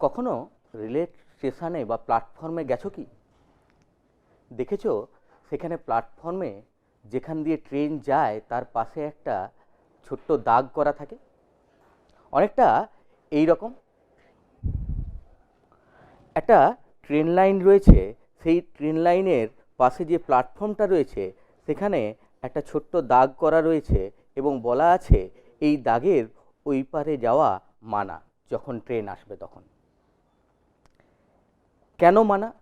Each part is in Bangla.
কখনো রেলের স্টেশনে বা প্ল্যাটফর্মে গেছো কি? দেখেছ? সেখানে প্ল্যাটফর্মে যেখান দিয়ে ট্রেন যায়, তার পাশে একটা ছোট্ট দাগ করা থাকে। অনেকটা এই রকম একটা ট্রেন লাইন রয়েছে, সেই ট্রেন লাইনের পাশে যে প্ল্যাটফর্মটা রয়েছে, সেখানে একটা ছোট্ট দাগ করা রয়েছে এবং বলা আছে, এই দাগের ওই পারে যাওয়া মানা, যখন ট্রেন আসবে তখন। কেন মানা?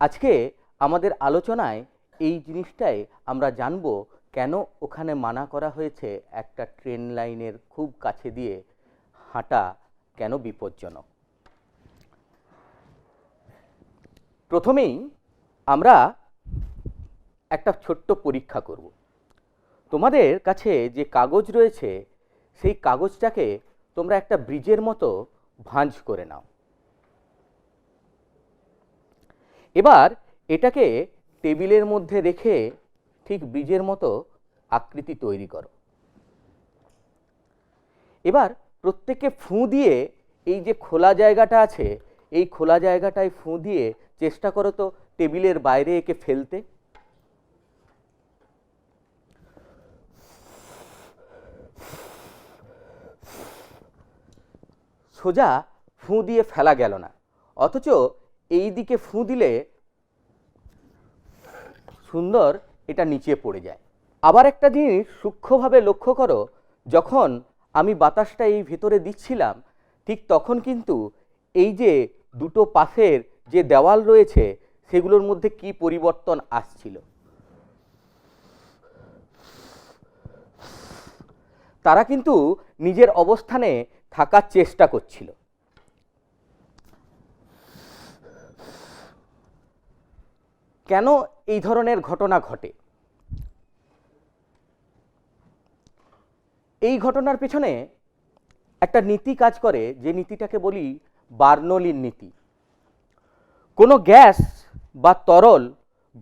আজকে আমাদের আলোচনায় এই জিনিসটাই আমরা জানব কেন ওখানে মানা করা হয়েছে একটা ট্রেন লাইনের খুব কাছে দিয়ে হাঁটা কেন বিপজ্জনক? প্রথমেই আমরা একটা ছোট্ট পরীক্ষা করব। তোমাদের কাছে যে কাগজ রয়েছে, সেই কাগজটাকে তোমরা একটা ব্রিজের মতো ভাঁজ করে নাও। এবার এটাকে টেবিলের মধ্যে রেখে ঠিক বীজের মতো আকৃতি তৈরি করো। এবার প্রত্যেকে ফুঁ দিয়ে এই যে খোলা জায়গাটা আছে, এই খোলা জায়গাটায় ফুঁ দিয়ে চেষ্টা করো তো টেবিলের বাইরে একে ফেলতে। সোজা ফুঁ দিয়ে ফেলা গেল না, অথচ এই দিকে ফুঁ দিলে সুন্দর, এটা নিচে পড়ে যায়। আবার একটা জিনিস সূক্ষ্মভাবে লক্ষ্য করো, যখন আমি বাতাসটা এই ভেতরে দিচ্ছিলাম, ঠিক তখন কিন্তু এই যে দুটো পাশের যে দেওয়াল রয়েছে, সেগুলোর মধ্যে কি পরিবর্তন আসছিল? তারা কিন্তু নিজের অবস্থানে থাকার চেষ্টা করছিল। কেন এই ধরনের ঘটনা ঘটে? এই ঘটনার পেছনে একটা নীতি কাজ করে, যে নীতিটাকে বলি বার্নলির নীতি। কোনো গ্যাস বা তরল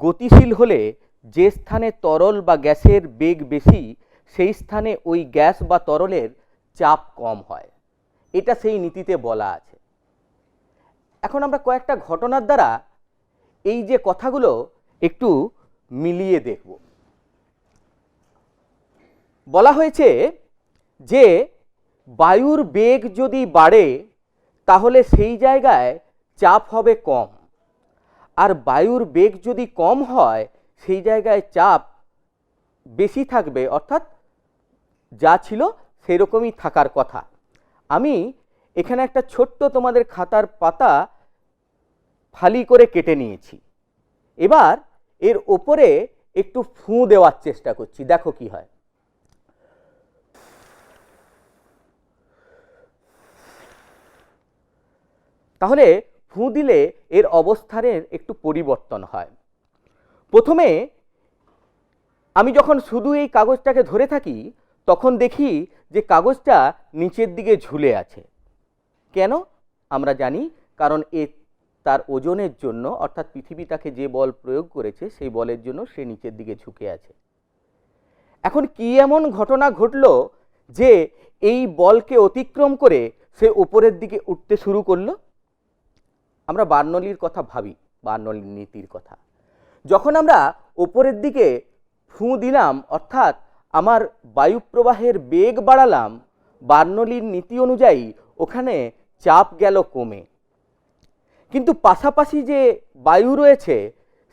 গতিশীল হলে যে স্থানে তরল বা গ্যাসের বেগ বেশি, সেই স্থানে ওই গ্যাস বা তরলের চাপ কম হয়। এটা সেই নীতিতে বলা আছে। এখন আমরা কয়েকটা ঘটনার দ্বারা এই যে কথাগুলো একটু মিলিয়ে দেখব। বলা হয়েছে যে বায়ুর বেগ যদি বাড়ে, তাহলে সেই জায়গায় চাপ হবে কম। আর বায়ুর বেগ যদি কম হয়, সেই জায়গায় চাপ বেশি থাকবে, অর্থাৎ যা ছিল সেরকমই থাকার কথা। আমি এখানে একটা ছোট্ট তোমাদের খাতার পাতা ফালি করে কেটে নিয়েছি। এবার এর ওপরে একটু ফুঁ দেওয়ার চেষ্টা করছি, দেখো কি হয়। তাহলে ফুঁ দিলে এর অবস্থানের একটু পরিবর্তন হয়। প্রথমে আমি যখন শুধু এই কাগজটাকে ধরে থাকি, তখন দেখি যে কাগজটা নিচের দিকে ঝুলে আছে। কেন? আমরা জানি, কারণ এ তার ওজনের জন্য, অর্থাৎ পৃথিবী তাকে যে বল প্রয়োগ করেছে, সেই বলের জন্য সে নিচের দিকে ঝুঁকে আছে। এখন কি এমন ঘটনা ঘটল যে এই বলকে অতিক্রম করে সে ওপরের দিকে উঠতে শুরু করল? আমরা বার্নলির কথা ভাবি, বার্নলির নীতির কথা। যখন আমরা ওপরের দিকে ফুঁ দিলাম, অর্থাৎ আমার বায়ুপ্রবাহের বেগ বাড়ালাম, বার্নলির নীতি অনুযায়ী ওখানে চাপ গেল কমে। কিন্তু পাশাপাশি যে বায়ু রয়েছে,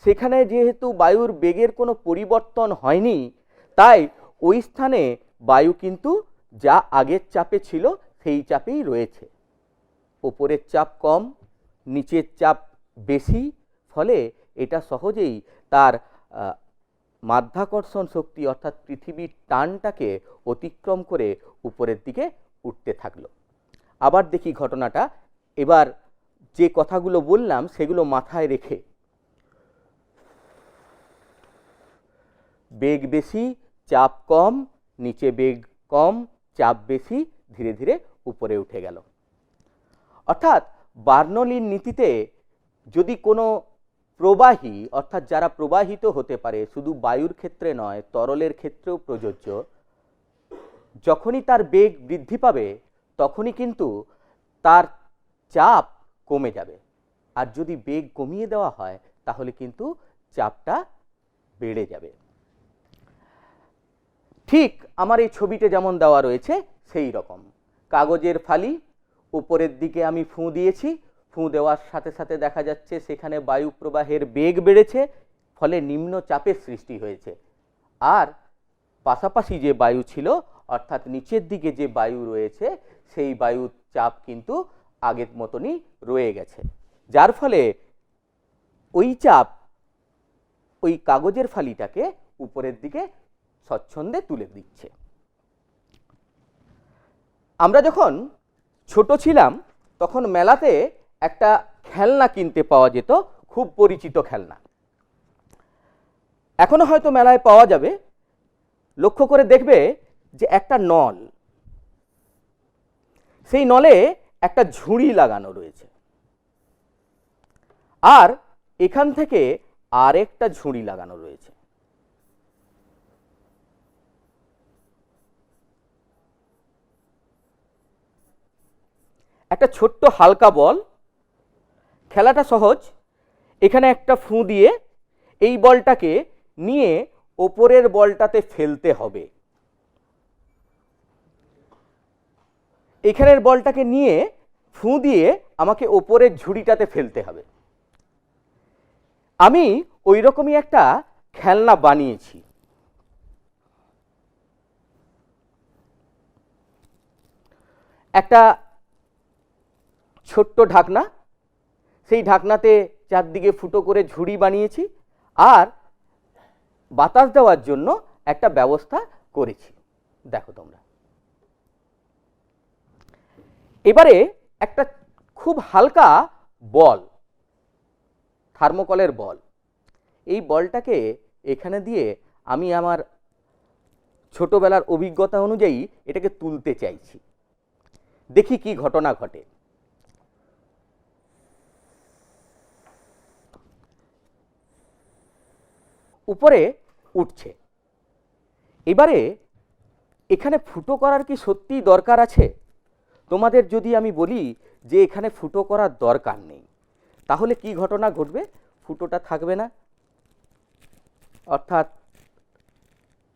সেখানে যেহেতু বায়ুর বেগের কোনো পরিবর্তন হয়নি, তাই ওই স্থানে বায়ু কিন্তু যা আগের চাপে ছিল, সেই চাপেই রয়েছে। ওপরের চাপ কম, নিচের চাপ বেশি, ফলে এটা সহজেই তার মাধ্যাকর্ষণ শক্তি অর্থাৎ পৃথিবীর টানটাকে অতিক্রম করে উপরের দিকে উঠতে থাকল। আবার দেখি ঘটনাটা। এবার যে কথাগুলো বললাম সেগুলো মাথায় রেখে। বেগ বেশি, চাপ কম, নিচে বেগ কম, চাপ বেশি, ধীরে ধীরে উপরে উঠে গেল। অর্থাৎ বার্নলির নীতিতে যদি কোনো প্রবাহী, অর্থাৎ যারা প্রবাহিত হতে পারে, শুধু বায়ুর ক্ষেত্রে নয়, তরলের ক্ষেত্রেও প্রযোজ্য, যখনই তার বেগ বৃদ্ধি পাবে, তখনই কিন্তু তার চাপ কমে যাবে। আর যদি বেগ কমিয়ে দেওয়া হয়, তাহলে কিন্তু চাপটা বেড়ে যাবে। ঠিক আমার এই ছবিতে যেমন দেওয়া রয়েছে, সেই রকম। কাগজের ফালি, উপরের দিকে আমি ফুঁ দিয়েছি। ফুঁ দেওয়ার সাথে সাথে দেখা যাচ্ছে, সেখানে বায়ু প্রবাহের বেগ বেড়েছে, ফলে নিম্ন চাপের সৃষ্টি হয়েছে। আর পাশাপাশি যে বায়ু ছিল, অর্থাৎ নিচের দিকে যে বায়ু রয়েছে, সেই বায়ুর চাপ কিন্তু আগের মতনই রয়ে গেছে। যার ফলে ওই চাপ ওই কাগজের ফালিটাকে উপরের দিকে স্বচ্ছন্দে তুলে দিচ্ছে। আমরা যখন ছোট ছিলাম, তখন মেলাতে একটা খেলনা কিনতে পাওয়া যেত, খুব পরিচিত খেলনা। এখনও হয়তো মেলায় পাওয়া যাবে। লক্ষ্য করে দেখবে যে একটা নল। সেই নলে একটা ঝুড়ি লাগানো রয়েছে। আর এখান থেকে আরেকটা ঝুড়ি লাগানো রয়েছে। একটা ছোট্ট হালকা বল। খেলাটা সহজ। এখানে একটা ফুঁ দিয়ে এই বলটাকে নিয়ে ওপরের বলটাতে ফেলতে হবে। এখানের বলটাকে নিয়ে ফুঁ দিয়ে আমাকে ওপরের ঝুড়িটাতে ফেলতে হবে। আমি ওই রকমই একটা খেলনা বানিয়েছি। একটা ছোট্ট ঢাকনা, সেই ঢাকনাতে চারদিকে ফুটো করে ঝুড়ি বানিয়েছি আর বাতাস দেওয়ার জন্য একটা ব্যবস্থা করেছি। দেখো তোমরা। এবারে একটা খুব হালকা বল, থার্মোকলের বল। এই বলটাকে এখানে দিয়ে আমি আমার ছোটবেলার অভিজ্ঞতা অনুযায়ী এটাকে তুলতে চাইছি। দেখি কি ঘটনা ঘটে। উপরে উঠছে। এবারে এখানে ফুটো করার কি সত্যিই দরকার আছে? তোমাদের যদি আমি বলি যে এখানে ফুটো করার দরকার নেই, তাহলে কি ঘটনা ঘটবে? ফুটোটা থাকবে না। অর্থাৎ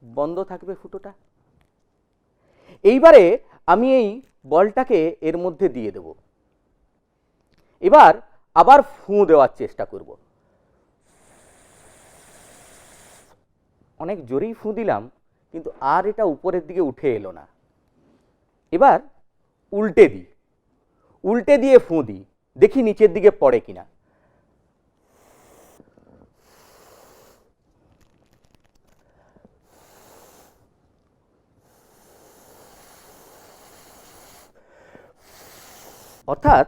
বন্ধ থাকবে ফুটোটা। এইবারে আমি এই বলটাকে এর মধ্যে দিয়ে দেব। এবার আবার ফুঁ দেওয়ার চেষ্টা করব। অনেক জোরেই ফুঁ দিলাম, কিন্তু আর এটা উপরের দিকে উঠে এলো না। এবার উল্টে দিই। উল্টে দিয়ে ফুঁ দিই। দেখি নিচের দিকে পড়ে কিনা। অর্থাৎ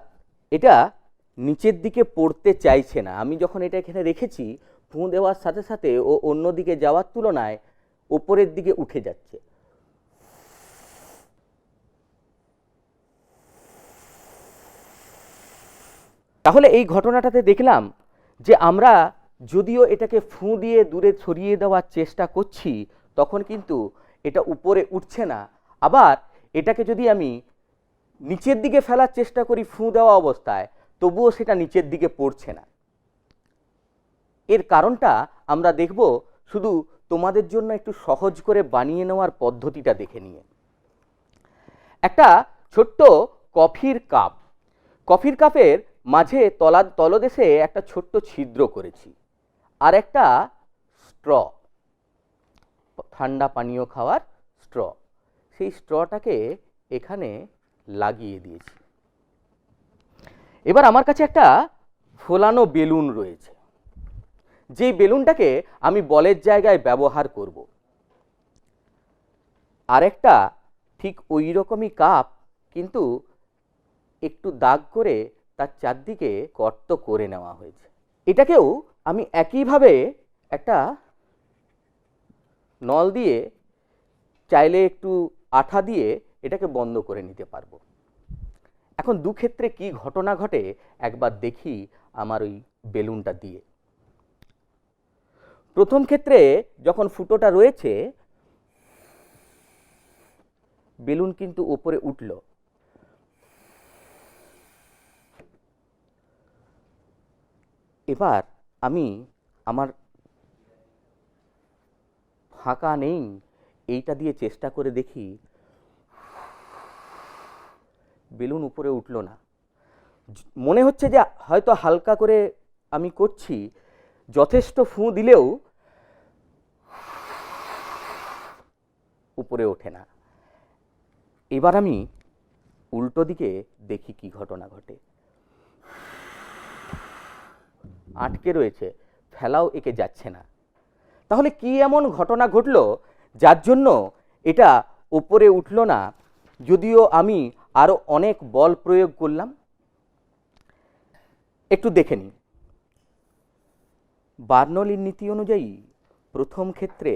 এটা নিচের দিকে পড়তে চাইছে না। আমি যখন এটা এখানে রেখেছি, ফুঁ দেওয়ার সাথে সাথে ও অন্য দিকে যাওয়ার তুলনায় ওপরের দিকে উঠে যাচ্ছে। তাহলে এই ঘটনাটাতে দেখলাম যে আমরা যদিও এটাকে ফুঁ দিয়ে দূরে সরিয়ে দেওয়ার চেষ্টা করছি, তখন কিন্তু এটা উপরে উঠছে না। আবার এটাকে যদি আমি নিচের দিকে ফেলার চেষ্টা করি ফুঁ দেওয়া অবস্থায়, তবুও সেটা নিচের দিকে পড়ছে না। এর কারণটা আমরা দেখব শুধু তোমাদের জন্য একটু সহজ করে বানিয়ে নেওয়ার পদ্ধতিটা দেখে নিয়ে। একটা ছোট্ট কফির কাপ। কফির কাপের মাঝে তলা তলদেশে একটা ছোট্ট ছিদ্র করেছি। আর একটা স্ট্র, ঠান্ডা পানীয় খাওয়ার স্ট্র। সেই স্ট্রটাকে এখানে লাগিয়ে দিয়েছি। এবার আমার কাছে একটা ফোলানো বেলুন রয়েছে। যেই বেলুনটাকে আমি বলের জায়গায় ব্যবহার করব। আরেকটা ঠিক ওই রকমই কাপ, কিন্তু একটু দাগ করে তার চারদিকে গর্ত করে নেওয়া হয়েছে। এটাকেও আমি একইভাবে একটা নল দিয়ে চাইলে একটু আঠা দিয়ে এটাকে বন্ধ করে নিতে পারব। এখন দু ক্ষেত্রে কি ঘটনা ঘটে একবার দেখি আমার ওই বেলুনটা দিয়ে। প্রথম ক্ষেত্রে যখন ফুটোটা রয়েছে, বেলুন কিন্তু ওপরে উঠল। এবার আমি আমার ফাঁকা নেই, এইটা দিয়ে চেষ্টা করে দেখি। বেলুন উপরে উঠল না। মনে হচ্ছে যে হয়তো হালকা করে আমি করছি। যথেষ্ট ফুঁ দিলেও উপরে ওঠে না। এবার আমি উল্টো দিকে দেখি কি ঘটনা ঘটে। আটকে রয়েছে, ফেলাও একে যাচ্ছে না। তাহলে কি এমন ঘটনা ঘটলো যার জন্য এটা উপরে উঠল না, যদিও আমি আরও অনেক বল প্রয়োগ করলাম? একটু দেখে নিই বার্নলির নীতি অনুযায়ী প্রথম ক্ষেত্রে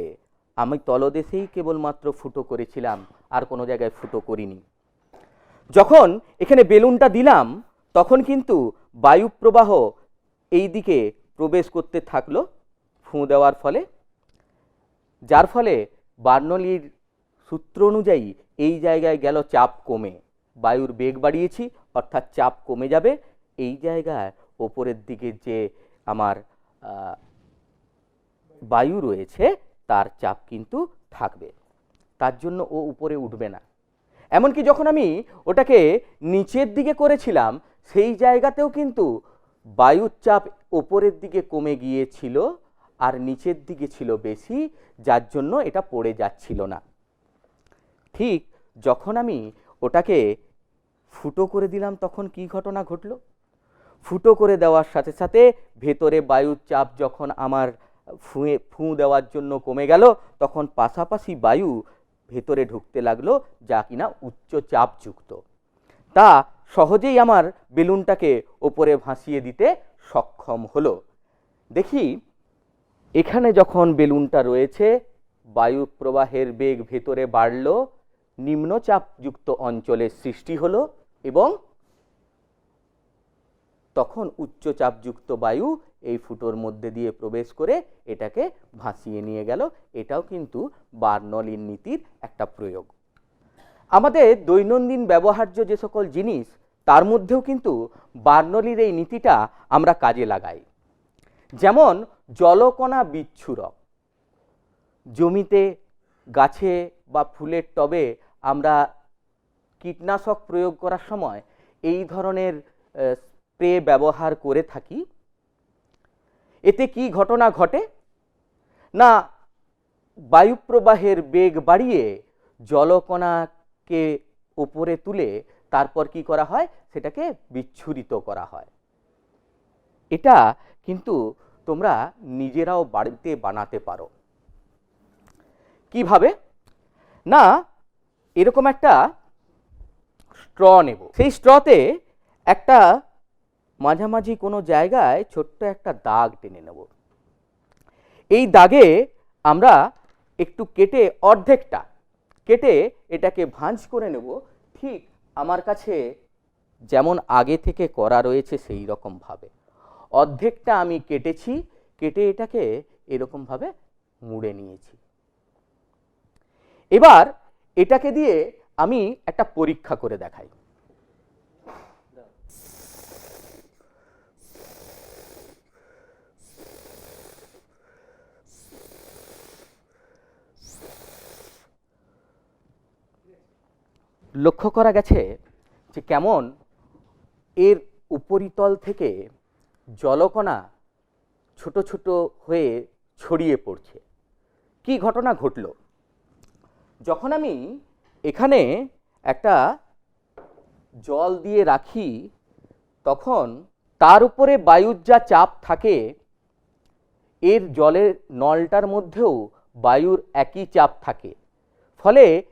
আমি তলদেশেই কেবলমাত্র ফুটো করেছিলাম, আর কোনো জায়গায় ফুটো করিনি। যখন এখানে বেলুনটা দিলাম, তখন কিন্তু বায়ু প্রবাহ এই দিকে প্রবেশ করতে থাকল ফুঁ দেওয়ার ফলে। যার ফলে বার্নলির সূত্র অনুযায়ী এই জায়গায় গেল চাপ কমে। বায়ুর বেগ বাড়িয়েছি, অর্থাৎ চাপ কমে যাবে। এই জায়গায় ওপরের দিকে যে আমার বায়ু রয়েছে, তার চাপ কিন্তু থাকবে। তার জন্য ও উপরে উঠবে না। এমনকি যখন আমি ওটাকে নিচের দিকে করেছিলাম, সেই জায়গাতেও কিন্তু বায়ুর চাপ ওপরের দিকে কমে গিয়েছিল আর নিচের দিকে ছিল বেশি, যার জন্য এটা পড়ে যাচ্ছিল না। ঠিক যখন আমি ওটাকে ফুটো করে দিলাম, তখন কি ঘটনা ঘটলো? ফুটো করে দেওয়ার সাথে সাথে ভেতরে বায়ুর চাপ যখন আমার ফুঁয়ে, ফুঁ দেওয়ার জন্য কমে গেল, তখন পাশাপাশি বায়ু ভেতরে ঢুকতে লাগল, যা কিনা উচ্চ চাপযুক্ত। তা সহজেই আমার বেলুনটাকে ওপরে ভাসিয়ে দিতে সক্ষম হলো। দেখি, এখানে যখন বেলুনটা রয়েছে, বায়ু প্রবাহের বেগ ভেতরে বাড়ল নিম্নচাপযুক্ত অঞ্চলের সৃষ্টি হলো এবং তখন উচ্চচাপযুক্ত বায়ু এই ফুটোর মধ্যে দিয়ে প্রবেশ করে এটাকে ভাসিয়ে নিয়ে গেল। এটাও কিন্তু বার্নলিন নীতির একটা প্রয়োগ। আমাদের দৈনন্দিন ব্যবহার্য যে সকল জিনিস, তার মধ্যেও কিন্তু বার্নলির এই নীতিটা আমরা কাজে লাগাই। যেমন জলকণা বিচ্ছুরক। জমিতে, গাছে বা ফুলের টবে আমরা কীটনাশক প্রয়োগ করার সময় এই ধরনের স্প্রে ব্যবহার করে থাকি। এতে কি ঘটনা ঘটে? না, বায়ুপ্রবাহের বেগ বাড়িয়ে জলকণাকে উপরে তুলে তারপর কি করা হয়? সেটাকে বিচ্ছুরিত করা হয়। এটা কিন্তু তোমরা নিজেরাও বাড়িতে বানাতে পারো। কীভাবে? না, এরকম একটা স্ট্র নেব। সেই স্ট্রতে একটা মাঝামাঝি কোনো জায়গায় ছোট্ট একটা দাগ টেনে নেব। এই দাগে আমরা একটু কেটে অর্ধেকটা কেটে এটাকে ভাঁজ করে নেব। ঠিক আমার কাছে যেমন আগে থেকে করা রয়েছে সেই রকমভাবে অর্ধেকটা আমি কেটেছি, কেটে এটাকে এরকমভাবে মুড়ে নিয়েছি। এবার এটাকে দিয়ে আমি একটা পরীক্ষা করে দেখাই। লক্ষ্য করা গেছে যে কেমন এর উপরিতল থেকে জলকণা ছোট ছোট হয়ে ছড়িয়ে পড়ছে। কি ঘটনা ঘটলো? যখন আমি এখানে একটা জল দিয়ে রাখি, তখন তার উপরে বায়ুর যা চাপ থাকে, এর জলের নলটার মধ্যেও বায়ুর একই চাপ থাকে। ফলে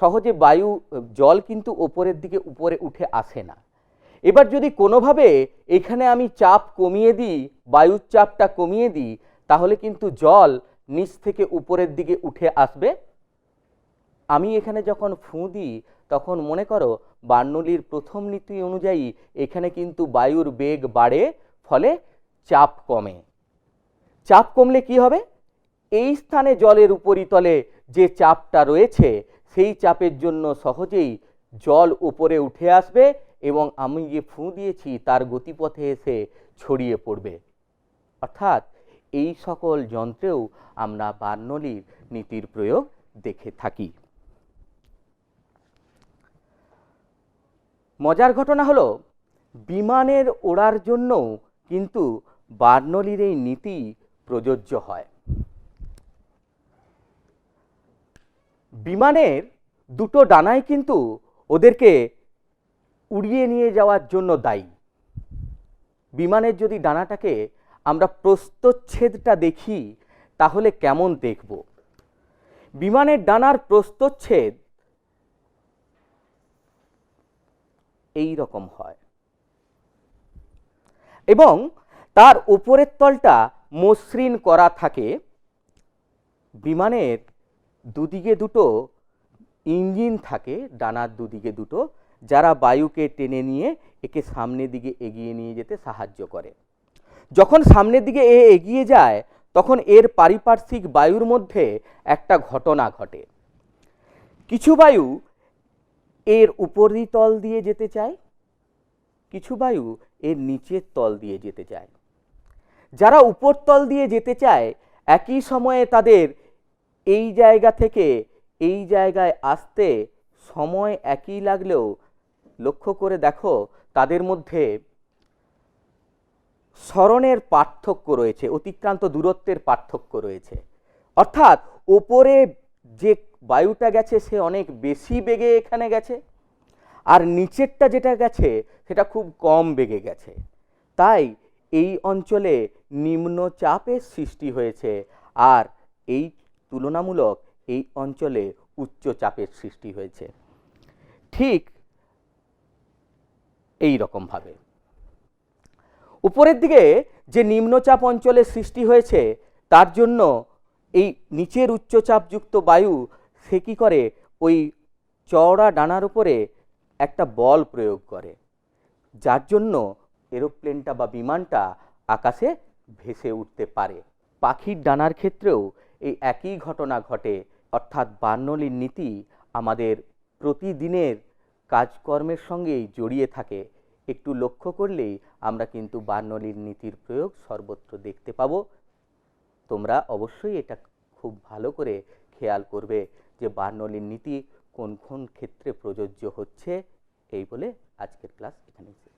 সহজে বায়ু, জল কিন্তু ওপরের দিকে উপরে উঠে আসে না। এবার যদি কোনোভাবে এখানে আমি চাপ কমিয়ে দিই, বায়ুর চাপটা কমিয়ে দিই, তাহলে কিন্তু জল নিচ থেকে উপরের দিকে উঠে আসবে। আমি এখানে যখন ফুঁ দিই, তখন মনে করো বার্নলির প্রথম নীতি অনুযায়ী এখানে কিন্তু বায়ুর বেগ বাড়ে, ফলে চাপ কমে। চাপ কমলে কি হবে? এই স্থানে জলের উপরিতলে যে চাপটা রয়েছে সেই চাপের জন্য সহজেই জল উপরে উঠে আসবে এবং আমি যে ফুঁ দিয়েছি তার গতিপথে এসে ছড়িয়ে পড়বে। অর্থাৎ এই সকল যন্ত্রেও আমরা বার্নলির নীতির প্রয়োগ দেখে থাকি। মজার ঘটনা হলো, বিমানের ওড়ার জন্যও কিন্তু বার্নলির এই নীতি প্রযোজ্য হয়। বিমানের দুটো ডানাই কিন্তু ওদেরকে উড়িয়ে নিয়ে যাওয়ার জন্য দায়ী। বিমানের যদি ডানাটাকে আমরা প্রস্তচ্ছেদটা দেখি, তাহলে কেমন দেখব? বিমানের ডানার প্রস্তচ্ছেদ এই রকম হয়। এবং তার উপরের তলটা মসৃণ করা থাকে বিমানের দুদিকে দুটো ইঞ্জিন থাকে, ডানার দুদিকে দুটো, যারা বায়ুকে টেনে নিয়ে একে সামনের দিকে এগিয়ে নিয়ে যেতে সাহায্য করে। যখন সামনের দিকে এ এগিয়ে যায়, তখন এর পারিপার্শ্বিক বায়ুর মধ্যে একটা ঘটনা ঘটে। কিছু বায়ু এর উপরি তল দিয়ে যেতে চায়, কিছু বায়ু এর নিচের তল দিয়ে যেতে চায়। যারা উপরতল দিয়ে যেতে চায়, একই সময়ে তাদের এই জায়গা থেকে এই জায়গায় আসতে সময় একই লাগলেও লক্ষ্য করে দেখো তাদের মধ্যে স্মরণের পার্থক্য রয়েছে, অতিক্রান্ত দূরত্বের পার্থক্য রয়েছে। অর্থাৎ ওপরে যে বায়ুটা গেছে সে অনেক বেশি বেগে এখানে গেছে, আর নিচেরটা যেটা গেছে সেটা খুব কম বেগে গেছে। তাই এই অঞ্চলে নিম্নচাপের সৃষ্টি হয়েছে, আর এই তুলনামূলক এই অঞ্চলে উচ্চচাপের সৃষ্টি হয়েছে। ঠিক এই রকমভাবে। উপরের দিকে যে নিম্নচাপ অঞ্চলের সৃষ্টি হয়েছে, তার জন্য এই নিচের উচ্চচাপযুক্ত বায়ু সে কী করে? ওই চওড়া ডানার উপরে একটা বল প্রয়োগ করে। যার জন্য এরোপ্লেনটা বা বিমানটা আকাশে ভেসে উঠতে পারে। পাখির ডানার ক্ষেত্রেও এই একই ঘটনা ঘটে। অর্থাৎ বার্নলির নীতি আমাদের প্রতিদিনের কাজকর্মের সঙ্গেই জড়িয়ে থাকে। একটু লক্ষ্য করলেই আমরা কিন্তু বার্নলির নীতির প্রয়োগ সর্বত্র দেখতে পাবো। তোমরা অবশ্যই এটা খুব ভালো করে খেয়াল করবে যে বার্নলির নীতি কোন কোন ক্ষেত্রে প্রযোজ্য হচ্ছে, এই বলে আজকের ক্লাস এখানেই শেষ।